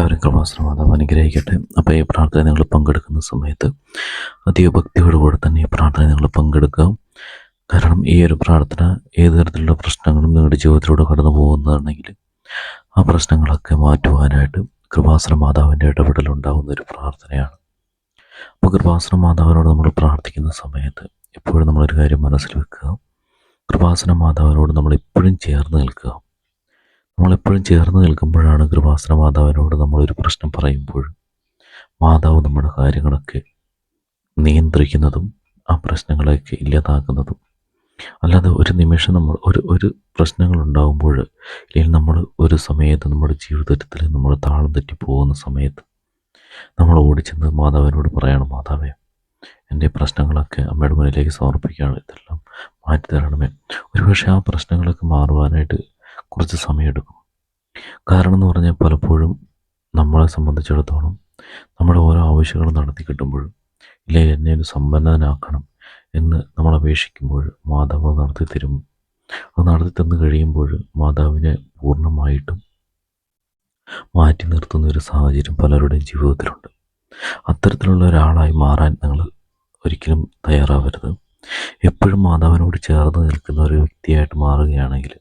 എല്ലാവരും മാതാവ് അനുഗ്രഹിക്കട്ടെ. അപ്പോൾ ഈ പ്രാർത്ഥന നിങ്ങൾ പങ്കെടുക്കുന്ന സമയത്ത് അതീവ ഭക്തിയോടുകൂടെ തന്നെ ഈ പ്രാർത്ഥന നിങ്ങൾ പങ്കെടുക്കുക. കാരണം ഈ ഒരു പ്രാർത്ഥന ഏത് തരത്തിലുള്ള പ്രശ്നങ്ങളും നിങ്ങളുടെ ജീവിതത്തിലൂടെ കടന്നു പോകുന്നതാണെങ്കിൽ ആ പ്രശ്നങ്ങളൊക്കെ മാറ്റുവാനായിട്ട് കൃപാസന മാതാവിന്റെ ഇടപെടൽ ഉണ്ടാകുന്ന ഒരു പ്രാർത്ഥനയാണ്. അപ്പോൾ കൃപാസന മാതാവിനോട് നമ്മൾ പ്രാർത്ഥിക്കുന്ന സമയത്ത് എപ്പോഴും നമ്മളൊരു കാര്യം മനസ്സിൽ വെക്കുക. കൃപാസന മാതാവിനോട് നമ്മൾ എപ്പോഴും ചേർന്ന് നിൽക്കുക. നമ്മളെപ്പോഴും ചേർന്ന് നിൽക്കുമ്പോഴാണ് കൃപാസന മാതാവിനോട് നമ്മളൊരു പ്രശ്നം പറയുമ്പോൾ മാതാവ് നമ്മുടെ കാര്യങ്ങളൊക്കെ നിയന്ത്രിക്കുന്നതും ആ പ്രശ്നങ്ങളെയൊക്കെ ഇല്ലാതാക്കുന്നതും. അല്ലാതെ ഒരു നിമിഷം നമ്മൾ ഒരു ഒരു പ്രശ്നങ്ങൾ ഉണ്ടാകുമ്പോൾ അല്ലെങ്കിൽ നമ്മൾ ഒരു സമയത്ത് നമ്മുടെ ജീവിതത്തിൽ നമ്മൾ താളം തെറ്റി പോകുന്ന സമയത്ത് നമ്മൾ ഓടിച്ചെന്ന് മാതാവിനോട് പറയണം മാതാവേ എന്റെ പ്രശ്നങ്ങളൊക്കെ അമ്മയുടെ മുന്നിലേക്ക് സമർപ്പിക്കുകയാണ്. ഇതെല്ലാം മാറ്റി തരണമേ. ഒരുപക്ഷെ ആ പ്രശ്നങ്ങളൊക്കെ മാറുവാനായിട്ട് കുറച്ച് സമയമെടുക്കും. കാരണം എന്ന് പറഞ്ഞാൽ പലപ്പോഴും നമ്മളെ സംബന്ധിച്ചിടത്തോളം നമ്മുടെ ഓരോ ആവശ്യങ്ങളും നടത്തി കിട്ടുമ്പോഴും ഇല്ലേ എന്നെ ഒരു സമ്പന്നനാക്കണം എന്ന് നമ്മൾ അപേക്ഷിക്കുമ്പോൾ മാതാവ് നടത്തി തരും. അത് നടത്തി തന്നു കഴിയുമ്പോൾ മാതാവിനെ പൂർണമായിട്ടും മാറ്റി നിർത്തുന്ന ഒരു സാഹചര്യം പലരുടെയും ജീവിതത്തിലുണ്ട്. അത്തരത്തിലുള്ള ഒരാളായി മാറാൻ നിങ്ങൾ ഒരിക്കലും തയ്യാറാവരുത്. എപ്പോഴും മാതാവിനോട് ചേർന്ന് നിൽക്കുന്ന ഒരു വ്യക്തിയായിട്ട് മാറുകയാണെങ്കിൽ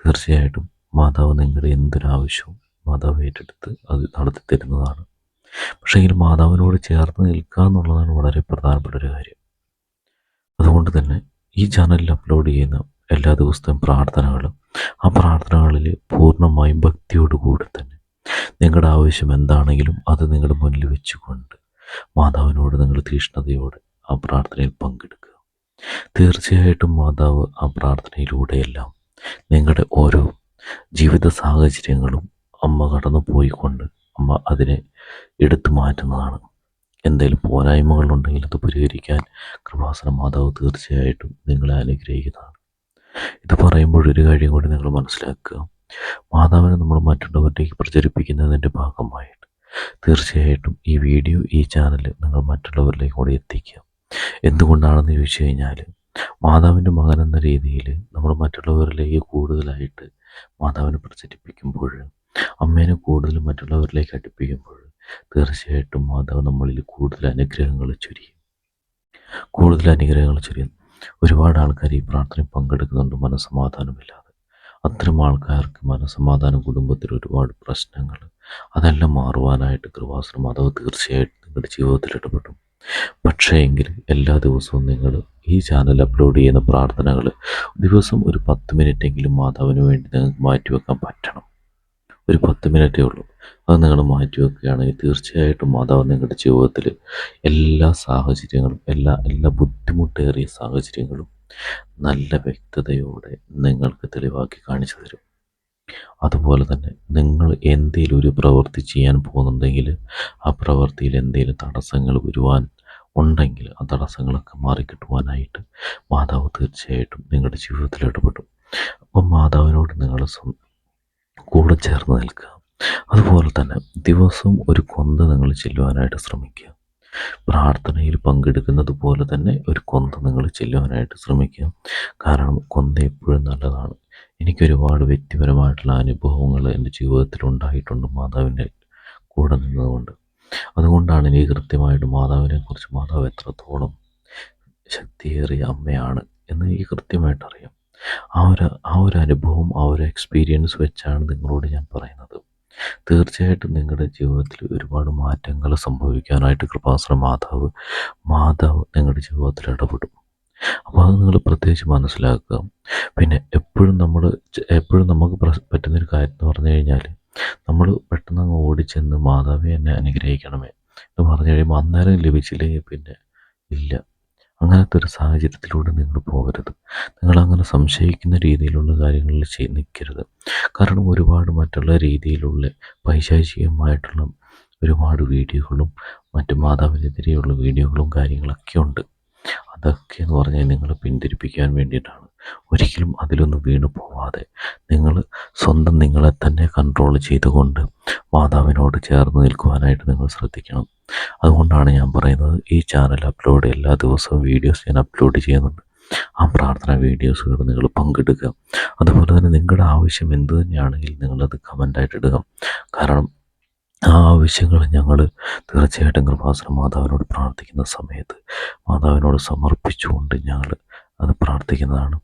തീർച്ചയായിട്ടും മാതാവ് നിങ്ങളുടെ എന്തൊരാവശ്യവും മാതാവ് ഏറ്റെടുത്ത് അത് നടത്തി തരുന്നതാണ് പക്ഷേ എങ്കിൽ മാതാവിനോട് ചേർന്ന് നിൽക്കുക എന്നുള്ളതാണ് വളരെ പ്രധാനപ്പെട്ട ഒരു കാര്യം. അതുകൊണ്ട് തന്നെ ഈ ചാനലിൽ അപ്ലോഡ് ചെയ്യുന്ന എല്ലാ ദിവസത്തെയും പ്രാർത്ഥനകളും ആ പ്രാർത്ഥനകളിൽ പൂർണമായും ഭക്തിയോടുകൂടി തന്നെ നിങ്ങളുടെ ആവശ്യം എന്താണെങ്കിലും അത് നിങ്ങളുടെ മുന്നിൽ വെച്ചുകൊണ്ട് മാതാവിനോട് നിങ്ങൾ തീഷ്ണതയോടെ ആ പ്രാർത്ഥനയിൽ പങ്കെടുക്കുക. തീർച്ചയായിട്ടും മാതാവ് ആ പ്രാർത്ഥനയിലൂടെയെല്ലാം നിങ്ങളുടെ ഓരോ ജീവിത സാഹചര്യങ്ങളും അമ്മ കടന്നു പോയിക്കൊണ്ട് അമ്മ അതിനെ എടുത്തു മാറ്റുന്നതാണ്. എന്തെങ്കിലും പോരായ്മകളുണ്ടെങ്കിൽ അത് പരിഹരിക്കാൻ കൃപാസന മാതാവ് തീർച്ചയായിട്ടും നിങ്ങളെ അനുഗ്രഹിക്കുന്നതാണ്. ഇത് പറയുമ്പോൾ ഒരു കാര്യം കൂടി നിങ്ങൾ മനസ്സിലാക്കുക. മാതാവിനെ നമ്മൾ മറ്റുള്ളവരിലേക്ക് പ്രചരിപ്പിക്കുന്നതിന്റെ ഭാഗമായിട്ട് തീർച്ചയായിട്ടും ഈ വീഡിയോ ഈ ചാനൽ നിങ്ങൾ മറ്റുള്ളവരിലേക്ക് കൂടി എത്തിക്കുക. എന്തുകൊണ്ടാണെന്ന് ചോദിച്ചു കഴിഞ്ഞാൽ മാതാവിന്റെ മകൻ എന്ന രീതിയിൽ നമ്മൾ മറ്റുള്ളവരിലേക്ക് കൂടുതലായിട്ട് മാതാവിനെ പ്രചരിപ്പിക്കുമ്പോൾ അമ്മേനെ കൂടുതൽ മറ്റുള്ളവരിലേക്ക് അടുപ്പിക്കുമ്പോൾ തീർച്ചയായിട്ടും മാതാവ് നമ്മളിൽ കൂടുതൽ അനുഗ്രഹങ്ങൾ ചൊരിയും. കൂടുതൽ അനുഗ്രഹങ്ങൾ ചൊരിയും. ഒരുപാട് ആൾക്കാർ ഈ പ്രാർത്ഥനയിൽ പങ്കെടുക്കുന്നുണ്ട് മനസ്സമാധാനമില്ലാതെ. അത്തരം ആൾക്കാർക്ക് മനസ്സമാധാനം കുടുംബത്തിൽ ഒരുപാട് പ്രശ്നങ്ങൾ അതെല്ലാം മാറുവാനായിട്ട് കൃപാസന മാതാവ് തീർച്ചയായിട്ടും നിങ്ങളുടെ ജീവിതത്തിൽ ഇടപെടും. പക്ഷേ എങ്കിൽ എല്ലാ ദിവസവും നിങ്ങൾ ഈ ചാനൽ അപ്ലോഡ് ചെയ്യുന്ന പ്രാർത്ഥനകൾ ദിവസം ഒരു പത്ത് മിനിറ്റെങ്കിലും മാതാവിന് വേണ്ടി നിങ്ങൾക്ക് മാറ്റിവെക്കാൻ പറ്റണം. ഒരു പത്ത് മിനിറ്റേ ഉള്ളൂ. അത് നിങ്ങൾ മാറ്റിവെക്കുകയാണെങ്കിൽ തീർച്ചയായിട്ടും മാതാവ് നിങ്ങളുടെ ജീവിതത്തിൽ എല്ലാ സാഹചര്യങ്ങളും എല്ലാ എല്ലാ ബുദ്ധിമുട്ടേറിയ സാഹചര്യങ്ങളും നല്ല വ്യക്തതയോടെ നിങ്ങൾക്ക് തെളിവാക്കി കാണിച്ചു തരും. അതുപോലെ തന്നെ നിങ്ങൾ എന്തെങ്കിലും ഒരു പ്രവൃത്തി ചെയ്യാൻ പോകുന്നുണ്ടെങ്കിൽ ആ പ്രവൃത്തിയിൽ എന്തെങ്കിലും തടസ്സങ്ങൾ വരുവാൻ ഉണ്ടെങ്കിൽ ആ തടസ്സങ്ങളൊക്കെ മാറിക്കിട്ടുവാനായിട്ട് മാതാവ് തീർച്ചയായിട്ടും നിങ്ങളുടെ ജീവിതത്തിൽ ഇടപെടും. അപ്പം മാതാവിനോട് നിങ്ങൾ കൂടെ ചേർന്ന് നിൽക്കുക. അതുപോലെ തന്നെ ദിവസവും ഒരു കൊന്ത നിങ്ങൾ ചെല്ലുവാനായിട്ട് ശ്രമിക്കുക. പ്രാർത്ഥനയിൽ പങ്കെടുക്കുന്നത് പോലെ തന്നെ ഒരു കൊന്ത നിങ്ങൾ ചെല്ലുവാനായിട്ട് ശ്രമിക്കുക. കാരണം കൊന്ത എപ്പോഴും നല്ലതാണ്. എനിക്ക് ഒരുപാട് വ്യക്തിപരമായിട്ടുള്ള അനുഭവങ്ങൾ എന്റെ ജീവിതത്തിൽ ഉണ്ടായിട്ടുണ്ട് മാതാവിന്റെ കൂടെ നിന്നതുകൊണ്ട്. അതുകൊണ്ടാണ് എനിക്ക് കൃത്യമായിട്ട് മാതാവിനെക്കുറിച്ച് മാതാവ് എത്രത്തോളം ശക്തിയേറിയ അമ്മയാണ് എന്ന് എനിക്ക് കൃത്യമായിട്ട് അറിയാം. ആ ഒരു ആ ഒരു അനുഭവം ആ ഒരു എക്സ്പീരിയൻസ് വെച്ചാണ് നിങ്ങളോട് ഞാൻ പറയുന്നത്. തീർച്ചയായിട്ടും നിങ്ങളുടെ ജീവിതത്തിൽ ഒരുപാട് മാറ്റങ്ങൾ സംഭവിക്കാനായിട്ട് കൃപാസന മാതാവ് മാതാവ് നിങ്ങളുടെ ജീവിതത്തിൽ ഇടപെടും. അപ്പോൾ അത് നിങ്ങൾ പ്രത്യേകിച്ച് മനസ്സിലാക്കുക. പിന്നെ എപ്പോഴും നമ്മൾ എപ്പോഴും നമുക്ക് പറ്റുന്നൊരു കാര്യം എന്ന് പറഞ്ഞു കഴിഞ്ഞാൽ നമ്മൾ പെട്ടെന്ന് അങ്ങ് ഓടിച്ചെന്ന് മാതാവെ എന്നെ അനുഗ്രഹിക്കണമേ എന്ന് പറഞ്ഞു കഴിയുമ്പോൾ അന്നേരം ലഭിച്ചില്ലെങ്കിൽ പിന്നെ ഇല്ല. അങ്ങനത്തെ ഒരു സാഹചര്യത്തിലൂടെ നിങ്ങൾ പോകരുത്. നിങ്ങളങ്ങനെ സംശയിക്കുന്ന രീതിയിലുള്ള കാര്യങ്ങളിൽ ചെയ് നിൽക്കരുത്. കാരണം ഒരുപാട് മറ്റുള്ള രീതിയിലുള്ള പൈശാചികമായിട്ടുള്ള ഒരുപാട് വീഡിയോകളും മറ്റു മാതാവിനെതിരെയുള്ള വീഡിയോകളും കാര്യങ്ങളൊക്കെ ഉണ്ട്. അതൊക്കെ എന്ന് പറഞ്ഞാൽ നിങ്ങളെ പിന്തിരിപ്പിക്കാൻ വേണ്ടിയിട്ടാണ്. ഒരിക്കലും അതിലൊന്നും വീണു പോവാതെ നിങ്ങൾ സ്വന്തം നിങ്ങളെ തന്നെ കൺട്രോൾ ചെയ്തുകൊണ്ട് മാതാവിനോട് ചേർന്ന് നിൽക്കുവാനായിട്ട് നിങ്ങൾ ശ്രദ്ധിക്കണം. അതുകൊണ്ടാണ് ഞാൻ പറയുന്നത് ഈ ചാനൽ അപ്ലോഡ് എല്ലാ ദിവസവും വീഡിയോസ് ഞാൻ അപ്ലോഡ് ചെയ്യുന്നുണ്ട്. ആ പ്രാർത്ഥന വീഡിയോസുകൾ നിങ്ങൾ പങ്കെടുക്കുക അതുപോലെ തന്നെ നിങ്ങളുടെ ആവശ്യം എന്ത് തന്നെയാണെങ്കിൽ നിങ്ങളത് കമന്റായിട്ട് ഇടുക. കാരണം ആ ആവശ്യങ്ങൾ ഞങ്ങൾ തീർച്ചയായിട്ടും കൃപാസന മാതാവിനോട് പ്രാർത്ഥിക്കുന്ന സമയത്ത് മാതാവിനോട് സമർപ്പിച്ചുകൊണ്ട് ഞങ്ങൾ അത് പ്രാർത്ഥിക്കുന്നതാണ്.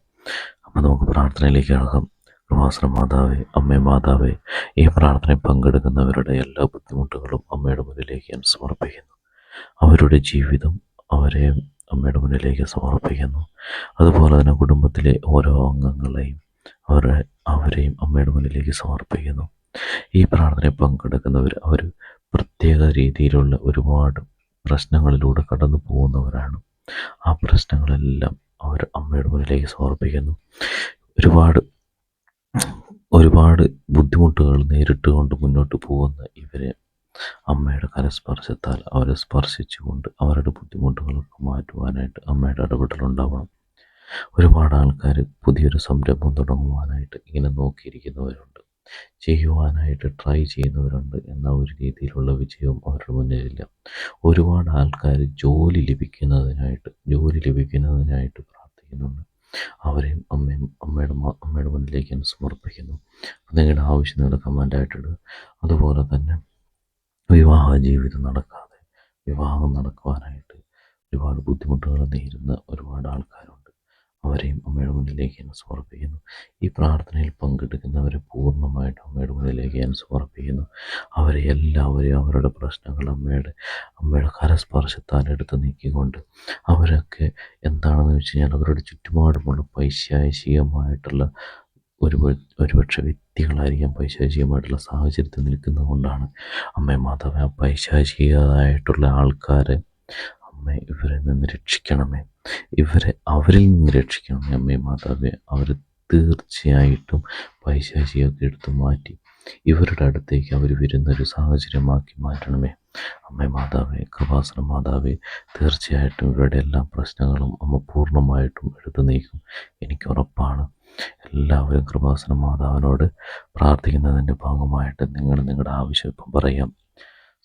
അപ്പോൾ നമുക്ക് പ്രാർത്ഥനയിലേക്ക് ഇറങ്ങാം കൃപാസന മാതാവേ അമ്മേ മാതാവേ ഈ പ്രാർത്ഥനയിൽ പങ്കെടുക്കുന്നവരുടെ എല്ലാ ബുദ്ധിമുട്ടുകളും അമ്മയുടെ മുന്നിലേക്ക് ഞാൻ സമർപ്പിക്കുന്നു. അവരുടെ ജീവിതം അവരെ അമ്മയുടെ മുന്നിലേക്ക് സമർപ്പിക്കുന്നു. അതുപോലെ തന്നെ കുടുംബത്തിലെ ഓരോ അംഗങ്ങളെയും അവരെ അവരെയും അമ്മയുടെ മുന്നിലേക്ക് സമർപ്പിക്കുന്നു. ഈ പ്രാർത്ഥനയിൽ പങ്കെടുക്കുന്നവർ അവർ പ്രത്യേക രീതിയിലുള്ള ഒരുപാട് പ്രശ്നങ്ങളിലൂടെ കടന്നു പോകുന്നവരാണ്. ആ പ്രശ്നങ്ങളെല്ലാം അവർ അമ്മയുടെ മുന്നിലേക്ക് സമർപ്പിക്കുന്നു. ഒരുപാട് ഒരുപാട് ബുദ്ധിമുട്ടുകൾ നേരിട്ടുകൊണ്ട് മുന്നോട്ട് പോകുന്ന ഇവരെ അമ്മയുടെ കരസ്പർശത്താൽ അവരെ സ്പർശിച്ചുകൊണ്ട് അവരുടെ ബുദ്ധിമുട്ടുകളൊക്കെ മാറ്റുവാനായിട്ട് അമ്മയുടെ ഇടപെടലുണ്ടാവണം. ഒരുപാട് ആൾക്കാർ പുതിയൊരു സംരംഭം തുടങ്ങുവാനായിട്ട് ഇങ്ങനെ നോക്കിയിരിക്കുന്നവരുണ്ട്. ചെയ്യുവാനായിട്ട് ട്രൈ ചെയ്യുന്നവരുണ്ട് എന്ന ഒരു രീതിയിലുള്ള വിജയവും അവരുടെ മുന്നിലില്ല. ഒരുപാട് ആൾക്കാർ ജോലി ലഭിക്കുന്നതിനായിട്ട് ജോലി ലഭിക്കുന്നതിനായിട്ട് പ്രാർത്ഥിക്കുന്നുണ്ട്. അവരെയും അമ്മയും അമ്മയുടെ അമ്മയുടെ മുന്നിലേക്ക് ഞാൻ സമർപ്പിക്കുന്നു. നിങ്ങളുടെ ആവശ്യം നിങ്ങൾ കമന്റായിട്ടിടുക അതുപോലെ തന്നെ വിവാഹ ജീവിതം നടക്കാതെ വിവാഹം നടക്കുവാനായിട്ട് ഒരുപാട് ബുദ്ധിമുട്ടുകൾ നേരിടുന്ന ഒരുപാട് ആൾക്കാരുണ്ട്. അവരെയും അമ്മയുടെ മുന്നിലേക്ക് ഞാൻ സമർപ്പിക്കുന്നു. ഈ പ്രാർത്ഥനയിൽ പങ്കെടുക്കുന്നവരെ പൂർണമായിട്ടും അമ്മയുടെ മുന്നിലേക്ക് ഞാൻ സമർപ്പിക്കുന്നു. അവരെ എല്ലാവരെയും അവരുടെ പ്രശ്നങ്ങൾ അമ്മയുടെ അമ്മയുടെ കരസ്പർശത്താൽ എടുത്ത് നീക്കിക്കൊണ്ട് അവരൊക്കെ എന്താണെന്ന് വെച്ച് കഴിഞ്ഞാൽ അവരുടെ ചുറ്റുപാടുമുള്ള പൈശാചികമായിട്ടുള്ള ഒരു ഒരുപക്ഷെ വ്യക്തികളായിരിക്കാം പൈശാചികമായിട്ടുള്ള സാഹചര്യത്തിൽ നിൽക്കുന്നത് കൊണ്ടാണ്. അമ്മ മാതാവ് ആ പൈശാചികമായിട്ടുള്ള ആൾക്കാരെ അമ്മ ഇവരെ നിന്ന് രക്ഷിക്കണമേ. ഇവരെ അവരിൽ നിന്ന് രക്ഷിക്കണമേ അമ്മേ മാതാവേ. അവർ തീർച്ചയായിട്ടും പൈശാചിയൊക്കെ എടുത്തു മാറ്റി ഇവരുടെ അടുത്തേക്ക് അവർ വരുന്നൊരു സാഹചര്യമാക്കി മാറ്റണമേ. അമ്മേ മാതാവേ കൃപാസന മാതാവേ തീർച്ചയായിട്ടും ഇവരുടെ എല്ലാ പ്രശ്നങ്ങളും അമ്മ പൂർണമായിട്ടും എടുത്തു നീക്കും. എനിക്ക് ഉറപ്പാണ്. എല്ലാവരും കൃപാസന മാതാവിനോട് പ്രാർത്ഥിക്കുന്നതിന്റെ ഭാഗമായിട്ട് നിങ്ങൾ നിങ്ങളുടെ ആവശ്യം ഇപ്പം പറയാം.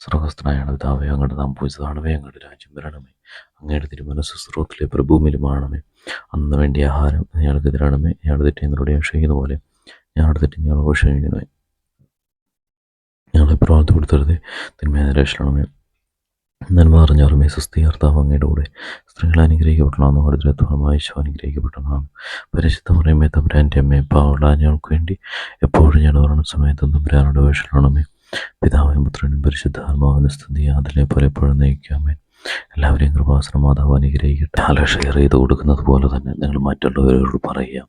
സ്രോതസ്ഥനായാണ് പിതാവേ അങ്ങയുടെ നാം പൂജിതമാണമേ അങ്ങയുടെ രാജ്യം വരണമേ. അങ്ങയുടെ തിരുമനസ് സ്രോത്തിലെ പ്രഭൂമിലുമാണമേ അന്ന് വേണ്ടി ആഹാരം ഞങ്ങൾക്ക് തരണമേ. ഞങ്ങളുടെ തെറ്റി എന്നോട് ക്ഷയിക്കുന്ന പോലെ ഞങ്ങളുടെ തെറ്റി ഞങ്ങൾ ക്ഷയിക്കണമേ ഞങ്ങളെ പ്രാർത്ഥന കൊടുത്തരുതേ തിന്മയെ നിരക്ഷണമേ നന്മ അറിഞ്ഞാറുമേ സുസ്ഥി കർത്താവ് അങ്ങയുടെ കൂടെ സ്ത്രീകൾ അനുഗ്രഹിക്കപ്പെടണമെന്നും അടുത്ത ഫലമായി ശോ അനുഗ്രഹിക്കപ്പെടണം പരിശുദ്ധ പറയുമേ തമ്പുരാന്റെ അമ്മയെ പാവുള്ള ഞങ്ങൾക്ക് വേണ്ടി എപ്പോഴും ഞാൻ ഓർമ്മ സമയത്ത് തമ്പുരാനോട് വേഷണമേ പിതാവിനും പുത്രനും പരിശുദ്ധാത്മാവിനും സ്തുതി അതിലെ പലപ്പോഴും നയിക്കാമേ എല്ലാവരെയും കൃപാസന മാതാവ് അനുഗ്രഹിക്കട്ടെ. അല ഷെയർ ചെയ്ത് കൊടുക്കുന്നത് പോലെ തന്നെ നിങ്ങൾ മറ്റുള്ളവരോട് പറയുക.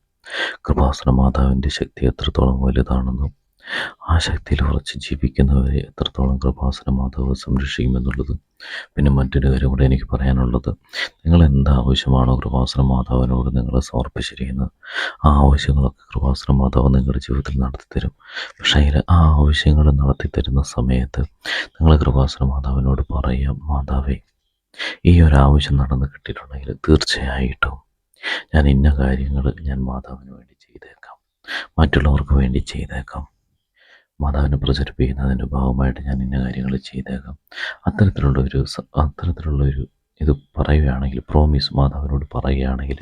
കൃപാസന മാതാവിന്റെ ശക്തി എത്രത്തോളം വലുതാണെന്നും ആ ശക്തിയിൽ ഉറച്ച് ജീവിക്കുന്നവരെ എത്രത്തോളം കൃപാസന മാതാവ് സംരക്ഷിക്കുമെന്നുള്ളത് പിന്നെ മറ്റൊരു കാര്യം കൂടെ എനിക്ക് പറയാനുള്ളത്. നിങ്ങൾ എന്ത് ആവശ്യമാണോ കൃപാസന മാതാവിനോട് നിങ്ങൾ സമർപ്പിച്ചിരിക്കുന്നത്. ആ ആവശ്യങ്ങളൊക്കെ കൃപാസന മാതാവ് നിങ്ങളുടെ ജീവിതത്തിൽ നടത്തിത്തരും. പക്ഷേ ആ ആവശ്യങ്ങൾ നടത്തിത്തരുന്ന സമയത്ത് നിങ്ങൾ കൃപാസന മാതാവിനോട് പറയാം മാതാവേ ഈ ഒരു ആവശ്യം നടന്ന് കിട്ടിയിട്ടുണ്ടെങ്കിൽ തീർച്ചയായിട്ടും ഞാൻ ഇന്ന കാര്യങ്ങൾ ഞാൻ മാതാവിന് വേണ്ടി ചെയ്തേക്കാം. മറ്റുള്ളവർക്ക് വേണ്ടി ചെയ്തേക്കാം. മാതാവിനെ പ്രചരിപ്പിക്കുന്നതിന്റെ ഭാഗമായിട്ട് ഞാൻ ഇന്ന കാര്യങ്ങൾ ചെയ്തേക്കാം. അത്തരത്തിലുള്ള ഒരു അത്തരത്തിലുള്ള ഒരു ഇത് പറയുകയാണെങ്കിൽ പ്രോമിസ് മാതാവിനോട് പറയുകയാണെങ്കിൽ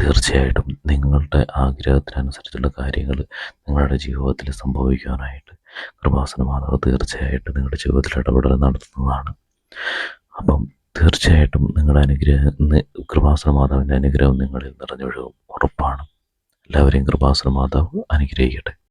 തീർച്ചയായിട്ടും നിങ്ങളുടെ ആഗ്രഹത്തിനനുസരിച്ചുള്ള കാര്യങ്ങൾ നിങ്ങളുടെ ജീവിതത്തിൽ സംഭവിക്കാനായിട്ട് കൃപാസന മാതാവ് തീർച്ചയായിട്ടും നിങ്ങളുടെ ജീവിതത്തിൽ ഇടപെടൽ നടത്തുന്നതാണ്. അപ്പം തീർച്ചയായിട്ടും നിങ്ങളുടെ അനുഗ്രഹം കൃപാസന മാതാവിന്റെ അനുഗ്രഹം നിങ്ങളിൽ നിറഞ്ഞൊഴുകും ഉറപ്പാണ്. എല്ലാവരെയും കൃപാസന മാതാവ് അനുഗ്രഹിക്കട്ടെ.